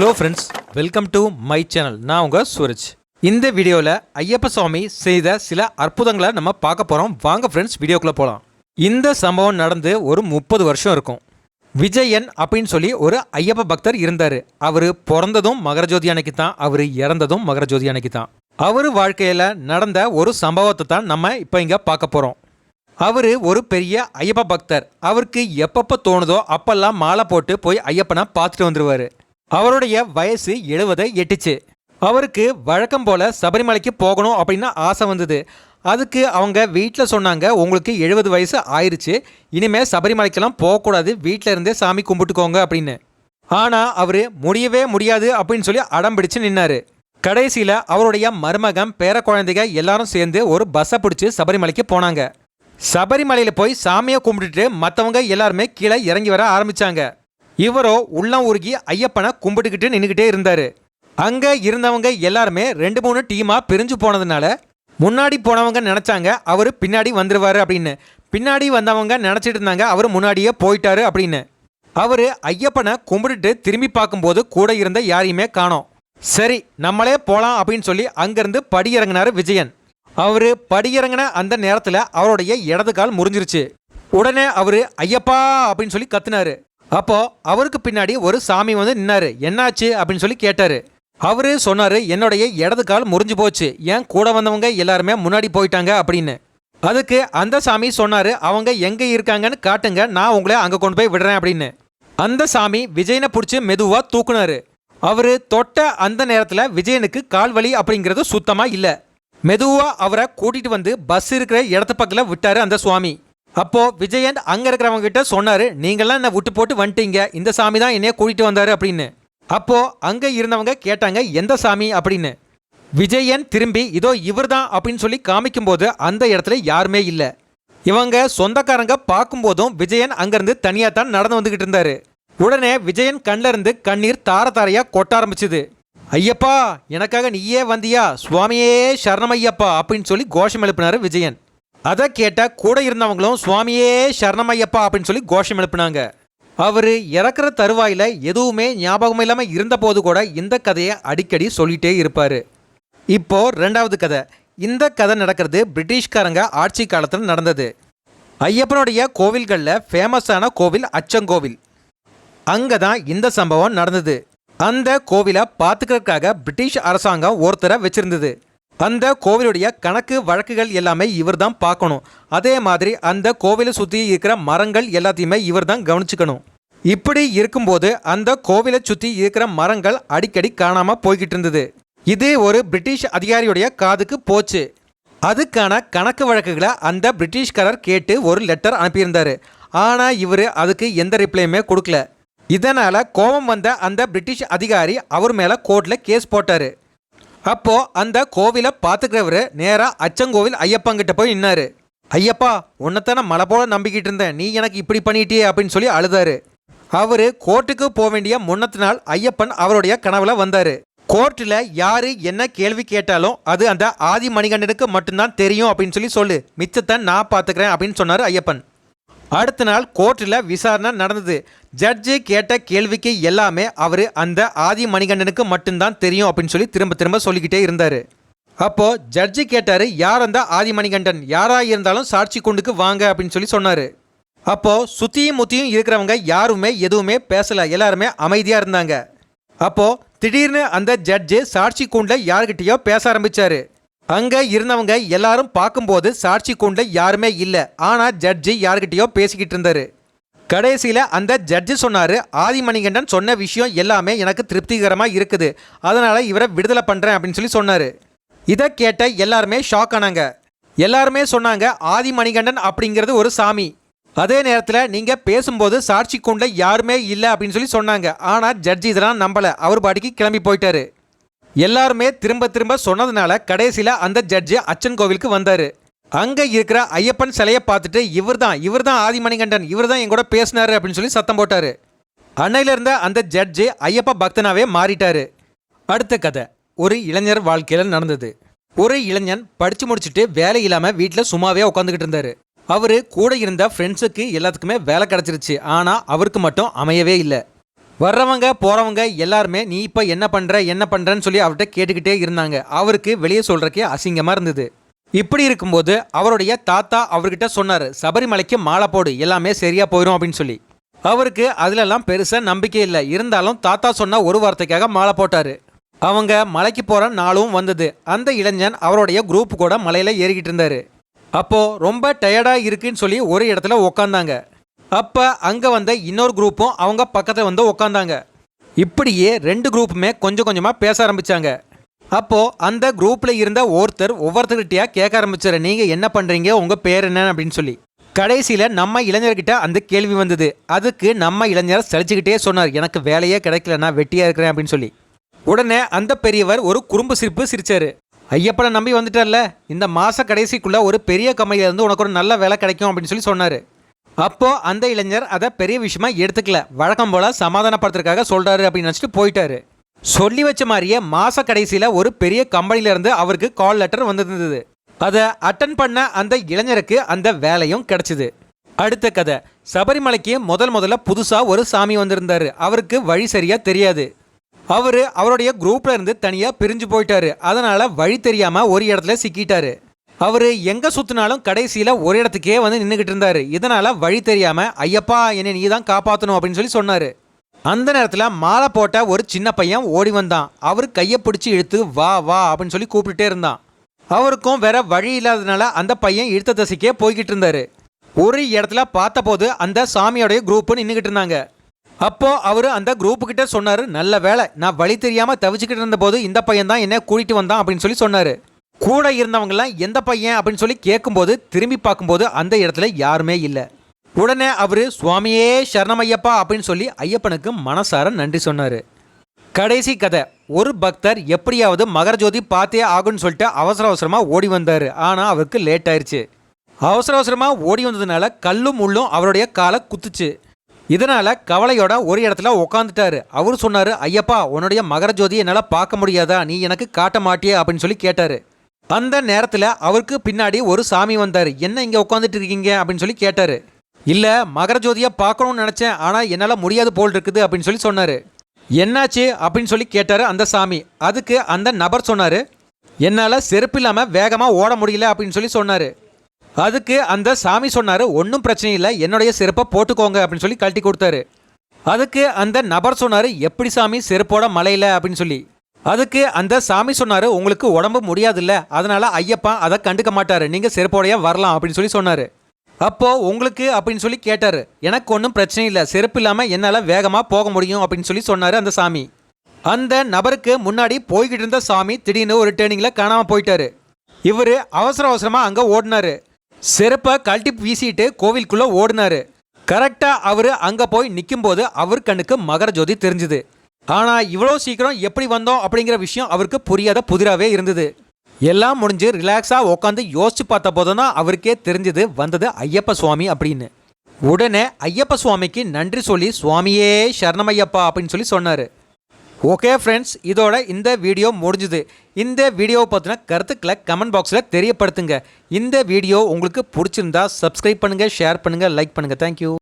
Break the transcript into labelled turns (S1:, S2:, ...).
S1: Hello friends welcome to my channel நான் உங்கள் சூரஜ் இந்த வீடியோவில் ஐயப்ப சுவாமி செய்த சில அற்புதங்களை நம்ம பார்க்க போகிறோம் வாங்க ஃப்ரெண்ட்ஸ் வீடியோக்குள்ளே போகலாம் இந்த சம்பவம் நடந்து ஒரு முப்பது வருஷம் இருக்கும். விஜயன் அப்படின்னு சொல்லி ஒரு ஐயப்ப பக்தர் இருந்தார். அவர் பிறந்ததும் மகரஜோதி அன்னைக்கு தான். அவர் இறந்ததும் மகரஜோதி அன்னைக்கு தான். அவர் வாழ்க்கையில் நடந்த ஒரு சம்பவத்தை தான் நம்ம இப்போ இங்கே பார்க்க போகிறோம் அவர் ஒரு பெரிய ஐயப்ப பக்தர். அவருக்கு எப்பப்போ தோணுதோ அப்பெல்லாம் மாலை போட்டு போய் ஐயப்பனை பார்த்துட்டு வந்துடுவார் அவருடைய வயசு எழுபதை எட்டுச்சு. அவருக்கு வழக்கம் போல் சபரிமலைக்கு போகணும் அப்படின்னு ஆசை வந்தது. அதுக்கு அவங்க வீட்டில் சொன்னாங்க உங்களுக்கு எழுபது வயசு ஆயிடுச்சு இனிமேல் சபரிமலைக்கெல்லாம் போகக்கூடாது. வீட்டில் இருந்தே சாமி கும்பிட்டுக்கோங்க அப்படின்னு. ஆனால் அவர் முடியவே முடியாது அப்படின்னு சொல்லி அடம் பிடிச்சு நின்னார். கடைசியில் அவருடைய மருமகன் பேர குழந்தைங்க எல்லாரும் சேர்ந்து ஒரு பஸ்ஸை பிடிச்சி சபரிமலைக்கு போனாங்க. சபரிமலையில் போய் சாமியை கும்பிட்டுட்டு மற்றவங்க எல்லாருமே கீழே இறங்கி வர ஆரம்பித்தாங்க இவரோ உள்ளம் உருகி ஐயப்பனை கும்பிட்டுக்கிட்டு நின்றுக்கிட்டே இருந்தார். அங்கே இருந்தவங்க எல்லாருமே ரெண்டு மூணு டீமாக பிரிஞ்சு போனதுனால முன்னாடி போனவங்க நினச்சாங்க அவர் பின்னாடி வந்துடுவார் அப்படின்னு. பின்னாடி வந்தவங்க நினச்சிட்டு இருந்தாங்க அவர் முன்னாடியே போயிட்டாரு அப்படின்னு. அவர் ஐயப்பனை கும்பிட்டுட்டு திரும்பி பார்க்கும்போது கூட இருந்த யாரையுமே காணோம். சரி நம்மளே போகலாம் அப்படின்னு சொல்லி அங்கேருந்து படியிறங்கினார் விஜயன். அவர் படியிறங்கின அந்த நேரத்தில் அவருடைய இடது கால் முறிஞ்சிருச்சு. உடனே அவர் ஐயப்பா! அப்படின்னு சொல்லி கத்துனாரு. அப்போது அவருக்கு பின்னாடி ஒரு சாமி வந்து நின்னாரு. என்னாச்சு? அப்படின்னு சொல்லி கேட்டார். அவரு சொன்னார் என்னுடைய இடது கால் முறிஞ்சு போச்சு. ஏன் கூட வந்தவங்க எல்லாருமே முன்னாடி போயிட்டாங்க அப்படின்னு. அதுக்கு அந்த சாமி சொன்னார் அவங்க எங்கே இருக்காங்கன்னு காட்டுங்க. நான் உங்களை அங்கே கொண்டு போய் விடுறேன் அப்படின்னு. அந்த சாமி விஜயனை பிடிச்சி மெதுவாக தூக்குனாரு. அவர் தொட்ட அந்த நேரத்தில் விஜயனுக்கு கால் வலி அப்படிங்கிறது சுத்தமாக இல்லை. மெதுவாக அவரை கூட்டிகிட்டு வந்து பஸ் இருக்கிற இடத்து பக்கத்தில் விட்டார் அந்த சுவாமி. அப்போ விஜயன் அங்க இருக்கிறவங்க கிட்ட சொன்னாரு நீங்கெல்லாம் என்ன விட்டு போட்டு வந்துட்டீங்க. இந்த சாமி தான் என்னைய கூட்டிட்டு வந்தாரு அப்படின்னு. அப்போ அங்க இருந்தவங்க கேட்டாங்க எந்த சாமி? அப்படின்னு. விஜயன் திரும்பி இதோ இவர் தான் அப்படின்னு சொல்லி காமிக்கும்போது அந்த இடத்துல யாருமே இல்லை. இவங்க சொந்தக்காரங்க பார்க்கும்போதும் விஜயன் அங்கேருந்து தனியாக தான் நடந்து வந்துகிட்டு இருந்தாரு. உடனே விஜயன் கண்ணிலிருந்து கண்ணீர் தார தாரையாக கொட்ட ஆரம்பிச்சுது. ஐயப்பா எனக்காக நீயே வந்தியா? சுவாமியே சரணமையப்பா அப்படின்னு சொல்லி கோஷம் எழுப்பினார் விஜயன். அதை கேட்ட கூட இருந்தவங்களும் சுவாமியே சரணமையப்பா அப்படின்னு சொல்லி கோஷம் எழுப்பினாங்க. அவர் இறக்குற தருவாயில் எதுவுமே ஞாபகம் இல்லாமல் இருந்தபோது கூட இந்த கதையை அடிக்கடி சொல்லிட்டே இருப்பார். இப்போ ரெண்டாவது கதை. இந்த கதை நடக்கிறது பிரிட்டிஷ்காரங்க ஆட்சி காலத்தில் நடந்தது. ஐயப்பனுடைய கோவில்களில் ஃபேமஸான கோவில் அச்சங்கோவில். அங்கே தான் இந்த சம்பவம் நடந்தது. அந்த கோவிலை பார்த்துக்கிறதுக்காக பிரிட்டிஷ் அரசாங்கம் ஒருத்தரை வச்சிருந்தது. அந்த கோவிலுடைய கணக்கு வழக்குகள் எல்லாமே இவர் தான் பார்க்கணும். அதே மாதிரி அந்த கோவிலை சுற்றி இருக்கிற மரங்கள் எல்லாத்தையுமே இவர் தான் கவனிச்சுக்கணும். இப்படி இருக்கும்போது அந்த கோவிலை சுற்றி இருக்கிற மரங்கள் அடிக்கடி காணாமல் போய்கிட்டு இருந்தது. இது ஒரு பிரிட்டிஷ் அதிகாரியுடைய காதுக்கு போச்சு. அதுக்கான கணக்கு வழக்குகளை அந்த பிரிட்டிஷ்காரர் கேட்டு ஒரு லெட்டர் அனுப்பியிருந்தாரு. ஆனால் இவர் அதுக்கு எந்த ரிப்ளையுமே கொடுக்கல. இதனால் கோபம் வந்த அந்த பிரிட்டிஷ் அதிகாரி அவர் மேலே கோர்ட்டில் கேஸ் போட்டார். அப்போது அந்த கோவிலை பார்த்துக்கிறவர் நேராக அச்சங்கோவில் ஐயப்பங்கிட்ட போய் நின்னாரு. ஐயப்பா உன்னைத்தானே மலை போல நம்பிக்கிட்டு இருந்தேன். நீ எனக்கு இப்படி பண்ணிட்டியே அப்படின்னு சொல்லி அழுதாரு. அவர் கோர்ட்டுக்கு போக வேண்டிய முன்னத்து நாள் ஐயப்பன் அவருடைய கனவுல வந்தார். கோர்ட்டில் யார் என்ன கேள்வி கேட்டாலும் அது அந்த ஆதி மணிகண்டனுக்கு மட்டும்தான் தெரியும் அப்படின்னு சொல்லி சொல்லு. மிச்சத்தை நான் பார்த்துக்கிறேன் அப்படின்னு சொன்னார் ஐயப்பன். அடுத்த நாள் கோர்ட்டில் விசாரணை நடந்தது. ஜட்ஜு கேட்ட கேள்விக்கு எல்லாமே அவர் அந்த ஆதி மணிகண்டனுக்கு மட்டும்தான் தெரியும் அப்படின்னு சொல்லி திரும்ப திரும்ப சொல்லிக்கிட்டே இருந்தார். அப்போது ஜட்ஜு கேட்டார் யார் அந்த ஆதி மணிகண்டன்? யாராக இருந்தாலும் சாட்சி கொண்டுக்கு வாங்க அப்படின்னு சொல்லி சொன்னார். அப்போது சுத்தியும் முத்தியும் இருக்கிறவங்க யாருமே எதுவுமே பேசலை எல்லாருமே அமைதியாக இருந்தாங்க. அப்போது திடீர்னு அந்த ஜட்ஜு சாட்சி கூண்டில் யார்கிட்டயோ பேச ஆரம்பித்தார் அங்கே இருந்தவங்க எல்லாரும் பார்க்கும்போது சாட்சி கூண்டில் யாருமே இல்லை ஆனால் ஜட்ஜி யார்கிட்டயோ பேசிக்கிட்டு இருந்தாரு. கடைசியில் அந்த ஜட்ஜு சொன்னார் ஆதிமணிகண்டன் சொன்ன விஷயம் எல்லாமே எனக்கு திருப்திகரமாக இருக்குது. அதனால் இவரை விடுதலை பண்ணுறேன் அப்படின்னு சொல்லி சொன்னார். இதை கேட்ட எல்லாருமே ஷாக் ஆனாங்க. எல்லாருமே சொன்னாங்க ஆதிமணிகண்டன் அப்படிங்கிறது ஒரு சாமி. அதே நேரத்தில் நீங்கள் பேசும்போது சாட்சி கொண்ட யாருமே இல்லை அப்படின்னு சொல்லி சொன்னாங்க. ஆனால் ஜட்ஜி இதெல்லாம் நம்பலை. அவர் பாட்டிக்கு கிளம்பி போயிட்டாரு. எல்லாருமே திரும்ப திரும்ப சொன்னதுனால கடைசியில் அந்த ஜட்ஜி அச்சன் கோவிலுக்கு வந்தார். அங்கே இருக்கிற ஐயப்பன் சிலையை பார்த்துட்டு இவர் தான் இவர் தான் ஆதிமணிகண்டன் இவர் தான் என் கூட பேசினாரு அப்படின்னு சொல்லி சத்தம் போட்டார். அன்னையிலிருந்த அந்த ஜட்ஜு ஐயப்ப பக்தனாவே மாறிட்டார். அடுத்த கதை ஒரு இளைஞர் வாழ்க்கையில் நடந்தது. ஒரு இளைஞன் படித்து முடிச்சுட்டு வேலை இல்லாமல் வீட்டில் சும்மாவே உட்காந்துக்கிட்டு இருந்தார். அவர் கூட இருந்த ஃப்ரெண்ட்ஸுக்கு எல்லாத்துக்குமே வேலை கிடச்சிருச்சு. ஆனால் அவருக்கு மட்டும் அமையவே இல்லை. வர்றவங்க போகிறவங்க எல்லாருமே நீ இப்போ என்ன பண்ணுற என்ன பண்ணுறன்னு சொல்லி அவர்கிட்ட கேட்டுக்கிட்டே இருந்தாங்க. அவருக்கு வெளியே சொல்கிறக்கே அசிங்கமாக இருந்தது. இப்படி இருக்கும்போது அவருடைய தாத்தா அவர்கிட்ட சொன்னார் சபரிமலைக்கு மாலை போடு எல்லாமே சரியாக போயிடும் அப்படின்னு சொல்லி. அவருக்கு அதிலெல்லாம் பெருசாக நம்பிக்கை இல்லை. இருந்தாலும் தாத்தா சொன்ன ஒரு வார்த்தைக்காக மாலை போட்டார். அவங்க மலைக்கு போகிற நாளும் வந்தது. அந்த இளைஞன் அவருடைய குரூப் கூட மலையில் ஏறிக்கிட்டு இருந்தார். அப்போது ரொம்ப டயர்டாக இருக்குன்னு சொல்லி ஒரு இடத்துல உக்காந்தாங்க. அப்போ அங்கே வந்த இன்னொரு குரூப்பும் அவங்க பக்கத்தில் வந்து உக்காந்தாங்க. இப்படியே ரெண்டு குரூப்புமே கொஞ்சம் கொஞ்சமாக பேச ஆரம்பித்தாங்க அப்போது அந்த குரூப்பில் இருந்த ஒருத்தர் ஒவ்வொருத்தர்கிட்டயா கேட்க ஆரம்பிச்சாரு. நீங்கள் என்ன பண்ணுறீங்க உங்கள் பேர் என்ன? அப்படின்னு சொல்லி. கடைசியில் நம்ம இளைஞர்கிட்ட அந்த கேள்வி வந்தது. அதுக்கு நம்ம இளைஞர் சலிச்சுக்கிட்டே சொன்னார். எனக்கு வேலையே கிடைக்கல. நான் வெட்டியாக இருக்கிறேன். அப்படின்னு சொல்லி. உடனே அந்த பெரியவர் ஒரு குறும்பு சிரிப்பு சிரித்தார் ஐயப்பனை நம்பி வந்துட்டார்ல. இந்த மாத கடைசிக்குள்ளே ஒரு பெரிய கம்பெனியிலேருந்து உனக்கு ஒரு நல்ல வேலை கிடைக்கும். அப்படின்னு சொல்லி சொன்னார். அப்போது அந்த இளைஞர் அதை பெரிய விஷயமா எடுத்துக்கல. வழக்கம் போல சமாதானப்படுத்துறதுக்காக சொல்கிறாரு அப்படின்னு நினச்சிட்டு போயிட்டாரு. சொல்லி வச்ச மாதிரியே மாச கடைசியில் ஒரு பெரிய கம்பெனியிலேருந்து அவருக்கு கால் லெட்டர் வந்திருந்தது. அதை அட்டன் பண்ண அந்த இளைஞருக்கு அந்த வேலையும் கிடைச்சிது. அடுத்த கதை சபரிமலைக்கு முதல் முதல்ல புதுசாக ஒரு சாமி வந்திருந்தார். அவருக்கு வழி சரியாக தெரியாது. அவர் அவருடைய குரூப்பில் இருந்து தனியாக பிரிஞ்சு போயிட்டாரு. அதனால் வழி தெரியாமல் ஒரு இடத்துல சிக்கிட்டாரு. அவர் எங்கே சுற்றினாலும் கடைசியில் ஒரு இடத்துக்கே வந்து நின்றுக்கிட்டு இருந்தார். இதனால் வழி தெரியாமல் ஐயப்பா என்னை நீ தான் காப்பாற்றணும் அப்படின்னு சொல்லி சொன்னார். அந்த நேரத்தில் மாலை போட்ட ஒரு சின்ன பையன் ஓடி வந்தான். அவர் கையை பிடிச்சி இழுத்து வா வா அப்படின்னு சொல்லி கூப்பிட்டுட்டே இருந்தான். அவருக்கும் வேற வழி இல்லாததுனால அந்த பையன் இழுத்த தசைக்கே போய்கிட்டு இருந்தாரு. ஒரு இடத்துல பார்த்தபோது அந்த சாமியோடைய குரூப் நின்றுக்கிட்டு இருந்தாங்க. அப்போ அவர் அந்த குரூப்பு கிட்ட நல்ல வேலை நான் வழி தெரியாமல் தவிச்சுக்கிட்டு இருந்தபோது இந்த பையன் தான் என்ன கூட்டிட்டு வந்தான் அப்படின்னு சொல்லி சொன்னார். கூட இருந்தவங்கலாம் எந்த பையன்? அப்படின்னு சொல்லி கேட்கும்போது திரும்பி பார்க்கும்போது அந்த இடத்துல யாருமே இல்லை. உடனே அவர் சுவாமியே சரணமையப்பா அப்படின்னு சொல்லி ஐயப்பனுக்கு மனசார நன்றி சொன்னார். கடைசி கதை ஒரு பக்தர் எப்படியாவது மகரஜோதி பார்த்தே ஆகும்னு சொல்லிட்டு அவசர அவசரமாக ஓடி வந்தார். ஆனால் அவருக்கு லேட் ஆயிடுச்சு அவசர அவசரமாக ஓடி வந்ததுனால கல்லும் முள்ளும் அவருடைய காலை குத்துச்சு. இதனால் கவலையோட ஒரு இடத்துல உக்காந்துட்டாரு. அவர் சொன்னார் ஐயப்பா உன்னுடைய மகரஜோதி என்னால் பார்க்க முடியாதா? நீ எனக்கு காட்ட மாட்டியே அப்படின்னு சொல்லி கேட்டார். அந்த நேரத்தில் அவருக்கு பின்னாடி ஒரு சாமி வந்தார். என்ன இங்கே உட்காந்துட்டு இருக்கீங்க? அப்படின்னு சொல்லி கேட்டார். இல்லை மகரஜோதியை பார்க்கணும்னு நினச்சேன் ஆனால் என்னால் முடியாது போல் இருக்குது அப்படின்னு சொல்லி சொன்னார். என்னாச்சு அப்படின்னு சொல்லி கேட்டார் அந்த சாமி. அதுக்கு அந்த நபர் சொன்னார் என்னால் செருப்பு இல்லாமல் வேகமாக ஓட முடியல அப்படின்னு சொல்லி சொன்னார். அதுக்கு அந்த சாமி சொன்னார் ஒன்றும் பிரச்சனை இல்லை என்னுடைய செருப்பை போட்டுக்கோங்க அப்படின்னு சொல்லி கழட்டி கொடுத்தாரு. அதுக்கு அந்த நபர் சொன்னார் எப்படி சாமி செருப்போட மலையில அப்படின்னு சொல்லி. அதுக்கு அந்த சாமி சொன்னார் உங்களுக்கு உடம்பு முடியாதுல்ல அதனால் ஐயப்பா அதை கண்டுக்க மாட்டார் நீங்கள் செருப்போடையே வரலாம் அப்படின்னு சொல்லி சொன்னார். அப்போது உங்களுக்கு அப்படின்னு சொல்லி கேட்டார். எனக்கு ஒன்றும் பிரச்சனை இல்லை. செருப்பு இல்லாமல் என்னால் வேகமாக போக முடியும் அப்படின்னு சொல்லி சொன்னார் அந்த சாமி. அந்த நபருக்கு முன்னாடி போய்கிட்டு இருந்த சாமி திடீர்னு ஒரு டேர்னிங்கில் காணாமல் போயிட்டாரு. இவர் அவசர அவசரமாக அங்கே ஓடினாரு. செருப்பை கழட்டி வீசிட்டு கோவிலுக்குள்ளே ஓடினாரு. கரெக்டாக அவர் அங்கே போய் நிற்கும்போது அவர் கண்ணுக்கு மகர ஜோதி தெரிஞ்சுது. ஆனால் இவ்வளோ சீக்கிரம் எப்படி வந்தோம் அப்படிங்கிற விஷயம் அவருக்கு புரியாத புதிராகவே இருந்தது. எல்லாம் முடிஞ்சு ரிலாக்ஸாக உட்காந்து யோசிச்சு பார்த்த போது தான் அவருக்கே தெரிஞ்சது வந்தது ஐயப்ப சுவாமி அப்படின்னு. உடனே ஐயப்ப சுவாமிக்கு நன்றி சொல்லி சுவாமியே சரணமையப்பா அப்படின்னு சொல்லி சொன்னார். ஓகே ஃப்ரெண்ட்ஸ் இதோட இந்த வீடியோ முடிஞ்சுது. இந்த வீடியோவை பற்றின கருத்துக்களை கமெண்ட் பாக்ஸில் தெரியப்படுத்துங்க. இந்த வீடியோ உங்களுக்கு பிடிச்சிருந்தா சப்ஸ்கிரைப் பண்ணுங்கள் ஷேர் பண்ணுங்கள் லைக் பண்ணுங்கள் தேங்க்யூ